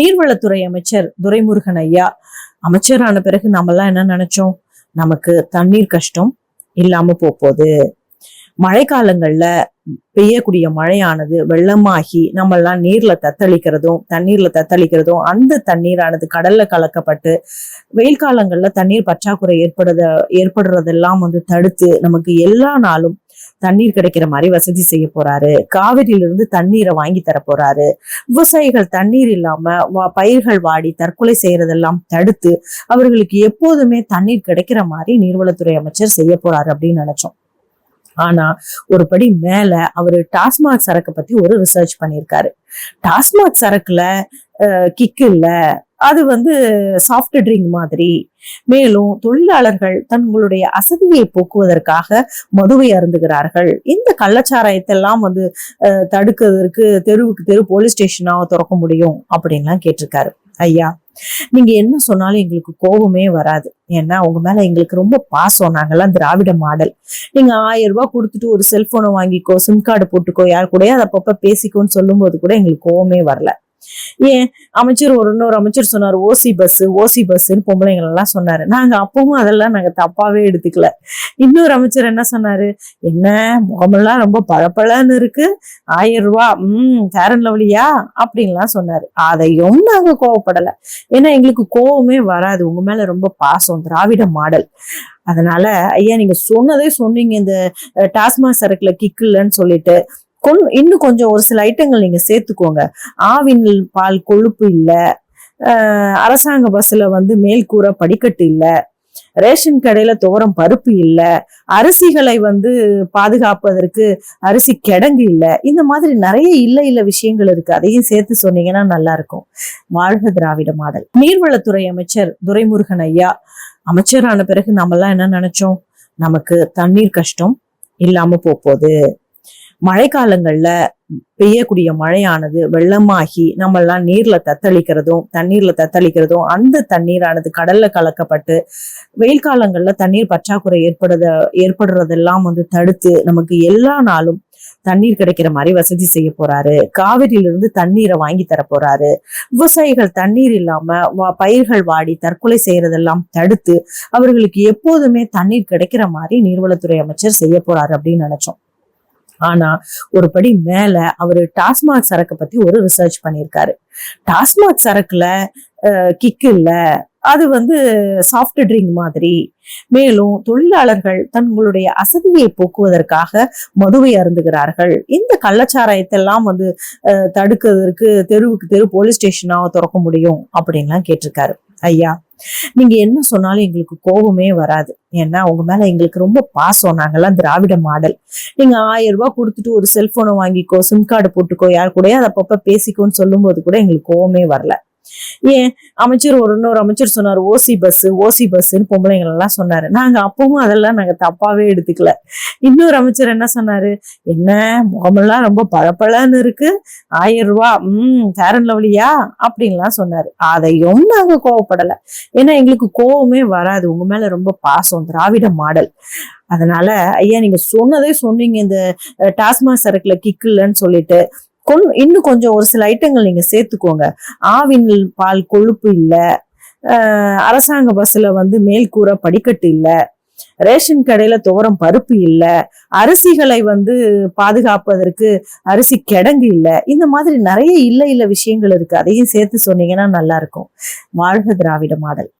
நீர்வளத்துறை அமைச்சர் துரைமுருகன் ஐயா. அமைச்சரான பிறகு நம்மலாம் என்ன நினைச்சோம்? நமக்கு தண்ணீர் கஷ்டம் இல்லாம போகுது. மழைக்காலங்கள்ல பெய்யக்கூடிய மழையானது வெள்ளமாகி நம்மெல்லாம் நீர்ல தத்தளிக்கிறதும் தண்ணீர்ல தத்தளிக்கிறதும் அந்த தண்ணீரானது கடல்ல கலக்கப்பட்டு வெயில் காலங்கள்ல தண்ணீர் பற்றாக்குறை ஏற்படுத ஏற்படுறதெல்லாம் வந்து தடுத்து நமக்கு எல்லா நாளும் தண்ணீர் கிடைக்கிற மாதிரி வசதி செய்ய போறாரு. காவிரியில இருந்து தண்ணீரை வாங்கி தர போறாரு. விவசாயிகள் தண்ணீர் இல்லாம வா- பயிர்கள் வாடி தற்கொலை செய்யறதெல்லாம் தடுத்து அவர்களுக்கு எப்போதுமே தண்ணீர் கிடைக்கிற மாதிரி நீர்வளத்துறை அமைச்சர் செய்ய போறாரு அப்படின்னு நினைச்சோம். ஆனா ஒரு படி மேல அவரு டாஸ்மாக் சரக்கு பத்தி ஒரு ரிசர்ச் பண்ணியிருக்காரு. டாஸ்மாக் சரக்குல கிக் இல்ல அது வந்து சாஃப்ட் ட்ரிங்க் மாதிரி. மேலும் தொழிலாளர்கள் தங்களுடைய அசதியை போக்குவதற்காக மதுவை அருந்துகிறார்கள். இந்த கள்ளச்சாராயத்தெல்லாம் வந்து தடுக்கிறதுக்கு தெருவுக்கு தெரு போலீஸ் ஸ்டேஷனாக திறக்க முடியும் அப்படின்லாம் கேட்டிருக்காரு. ஐயா நீங்க என்ன சொன்னாலும் எங்களுக்கு கோபமே வராது. ஏன்னா உங்க மேல எங்களுக்கு ரொம்ப பாசம். நாங்கெல்லாம் திராவிட மாடல். நீங்க ஆயிரம் ரூபாய் கொடுத்துட்டு ஒரு செல்போனை வாங்கிக்கோ சிம் கார்டு போட்டுக்கோ யார் கூட அதை அப்பப்ப பேசிக்கோன்னு சொல்லும்போது கூட எங்களுக்கு கோவமே வரல. ஏன்? அமைச்சர் ஒரு இன்னொரு அமைச்சர் சொன்னார் ஓசி பஸ் ஓசி பஸ்ன்னு பொம்பளைங்கள் எல்லாம் சொன்னாரு. நாங்க அப்பவும் அதெல்லாம் நாங்க தப்பாவே எடுத்துக்கல. இன்னொரு அமைச்சர் என்ன சொன்னாரு? என்ன முகமெல்லாம் ரொம்ப பளபளன்னு இருக்கு. ஆயிரம் ரூபாய் உம் ஃபேர் அண்ட் லவ்லியா அப்படின்லாம் சொன்னாரு. அதையும் நாங்க கோவப்படல. ஏன்னா எங்களுக்கு கோவமே வராது. உங்க மேல ரொம்ப பாசம் திராவிட மாடல். அதனால ஐயா நீங்க சொன்னதே சொன்னீங்க. இந்த டாஸ்மாக் சரக்குல கிக்கு இல்லைன்னு சொல்லிட்டு. கொன் இன்னும் கொஞ்சம் ஒரு சில ஐட்டங்கள் நீங்க சேர்த்துக்கோங்க. ஆவின் பால் கொழுப்பு இல்லை. அரசாங்க பஸ்ல வந்து மேல்கூரை படிக்கட்டு இல்லை. ரேஷன் கடையில துவரம் பருப்பு இல்லை. அரிசிகளை வந்து பாதுகாப்பதற்கு அரிசி கிடங்கு இல்லை. இந்த மாதிரி நிறைய இல்லை இல்லை விஷயங்கள் இருக்கு. அதையும் சேர்த்து சொன்னீங்கன்னா நல்லா இருக்கும் வாழ்க திராவிட மாடல். நீர்வளத்துறை அமைச்சர் துரைமுருகன் ஐயா அமைச்சரான பிறகு நம்மலாம் என்ன நினைச்சோம்? நமக்கு தண்ணீர் கஷ்டம் இல்லாம போகுது. மழைக்காலங்கள்ல பெய்யக்கூடிய மழையானது வெள்ளமாகி நம்மெல்லாம் நீர்ல தத்தளிக்கிறதும் தண்ணீர்ல தத்தளிக்கிறதும் அந்த தண்ணீரானது கடல்ல கலக்கப்பட்டு வெயில் காலங்கள்ல தண்ணீர் பற்றாக்குறை ஏற்படுத ஏற்படுறதெல்லாம் வந்து தடுத்து நமக்கு எல்லா நாளும் தண்ணீர் கிடைக்கிற மாதிரி வசதி செய்ய போறாரு. காவிரியிலிருந்து தண்ணீரை வாங்கி தர போறாரு. விவசாயிகள் தண்ணீர் இல்லாம வா- பயிர்கள் வாடி தற்கொலை செய்யறதெல்லாம் தடுத்து அவர்களுக்கு எப்போதுமே தண்ணீர் கிடைக்கிற மாதிரி நீர்வளத்துறை அமைச்சர் செய்ய போறாரு அப்படின்னு நினைச்சோம். ஆனா ஒரு படி மேல அவர் டாஸ்மாக் சரக்கு பத்தி ஒரு ரிசர்ச் பண்ணியிருக்காரு. டாஸ்மாக் சரக்குல கிக் இல்ல. அது வந்து சாஃப்ட் ட்ரிங்க் மாதிரி. மேலும் தொழிலாளர்கள் தங்களுடைய அசதியை போக்குவதற்காக மதுவை அருந்துகிறார்கள். இந்த கள்ளச்சாராயத்தெல்லாம் வந்து அஹ், தடுக்கிறதுக்கு தெருவுக்கு தெரு போலீஸ் ஸ்டேஷனாக திறக்க முடியும் அப்படின்லாம் கேட்டிருக்காரு. ஐயா நீங்க என்ன சொன்னாலும் எங்களுக்கு கோபமே வராது. ஏன்னா உங்க மேல எங்களுக்கு ரொம்ப பாசம். நாங்கெல்லாம் திராவிட மாடல். நீங்க ஆயிரம் ரூபாய் கொடுத்துட்டு ஒரு செல்போனை வாங்கிக்கோ சிம் கார்டு போட்டுக்கோ யார் கூட அதை அப்பப்ப பேசிக்கோன்னு சொல்லும்போது கூட எங்களுக்கு கோவமே வரல. ஏன்? அமைச்சர் ஒரு இன்னொரு அமைச்சர் சொன்னார் ஓசி பஸ் ஓசி பஸ்ன்னு பொம்பளைங்கள் எல்லாம் சொன்னாரு. நாங்க அப்பவும் அதெல்லாம் நாங்க தப்பாவே எடுத்துக்கல. இன்னொரு அமைச்சர் என்ன சொன்னாரு? என்ன முகமெல்லாம் ரொம்ப பழப்பழன்னு இருக்கு. ஆயிரம் ரூபாய் உம் ஃபேரன் அண்ட் லவ்லியா அப்படின்லாம் சொன்னாரு. அதையும் நாங்க கோவப்படல. ஏன்னா எங்களுக்கு கோவமே வராது. உங்க மேல ரொம்ப பாசம் திராவிட மாடல். அதனால ஐயா நீங்க சொன்னதே சொன்னீங்க. இந்த டாஸ்மாக் சரக்குல கிக்கு இல்லைன்னு சொல்லிட்டு. கொன்- இன்னும் கொஞ்சம் ஒரு சில ஐட்டங்கள் நீங்க சேர்த்துக்கோங்க. ஆவின் பால் கொழுப்பு இல்லை. அரசாங்க பஸ்ல வந்து மேல்கூரை படிக்கட்டு இல்லை. ரேஷன் கடையில துவரம் பருப்பு இல்லை. அரிசிகளை வந்து பாதுகாப்பதற்கு அரிசி கிடங்கு இல்லை. இந்த மாதிரி நிறைய இல்லை இல்லை விஷயங்கள் இருக்கு. அதையும் சேர்த்து சொன்னீங்கன்னா நல்லா இருக்கும். வாழ்க திராவிட மாடல்.